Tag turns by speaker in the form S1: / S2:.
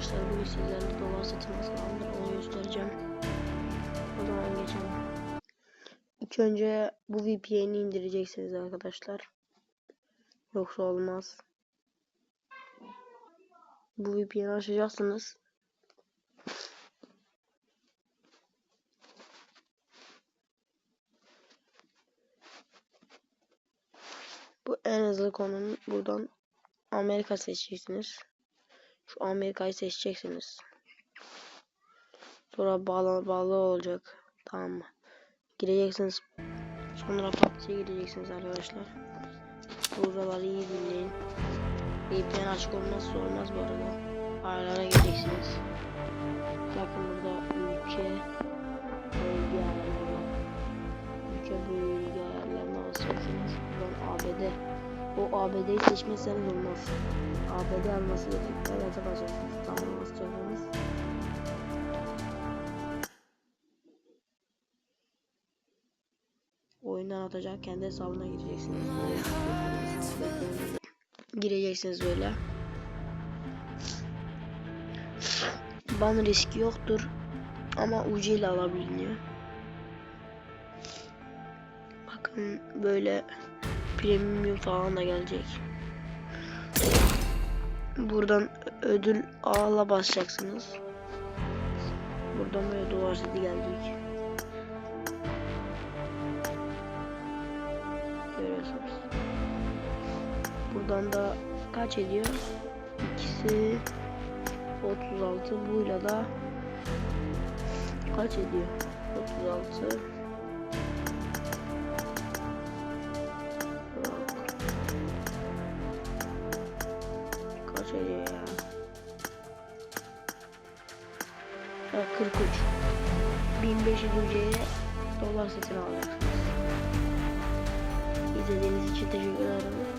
S1: arkadaşlar bugün sizlerle dolar satın nasıl alınır onu göstereceğim. O zaman geçelim. İlk önce bu VPN'i indireceksiniz arkadaşlar. Yoksa olmaz. Bu VPN'i açacaksınız. Bu en hızlı konum. Buradan Amerika seçeceksiniz. Amerika'yı seçeceksiniz. Sonra bağlı, bağlı olacak. Tamam mı? Gireceksiniz. Sonra PUBG'ye gireceksiniz arkadaşlar. Buraları iyi dinleyin. VPN açık olmazsa olmaz bu arada. Ayarlara gireceksiniz. Bakın burada ülke bölge ayarları. Ülke bölge ayarlarına basacaksınız. Buradan ABD. O ABD'yi seçmezseniz olmaz. ABD alması gerekir. Evet yapacaksınız. Tamam basacaksınız. Oyundan atacak kendi hesabına gireceksiniz. Gireceksiniz böyle. Ban riski yoktur. Ama ucu ile alabiliyor. Bakın böyle premium falan da gelecek. Buradan ödül ağla basacaksınız. Buradan böyle duvar seti gelecek. Görüyorsunuz. Buradan da kaç ediyor? İkisi 36 buyla da kaç ediyor? 36 Ediyor ya? Ha, 43 1500 UC'ye dolar satın alacaksınız. İzlediğiniz için teşekkür ederim.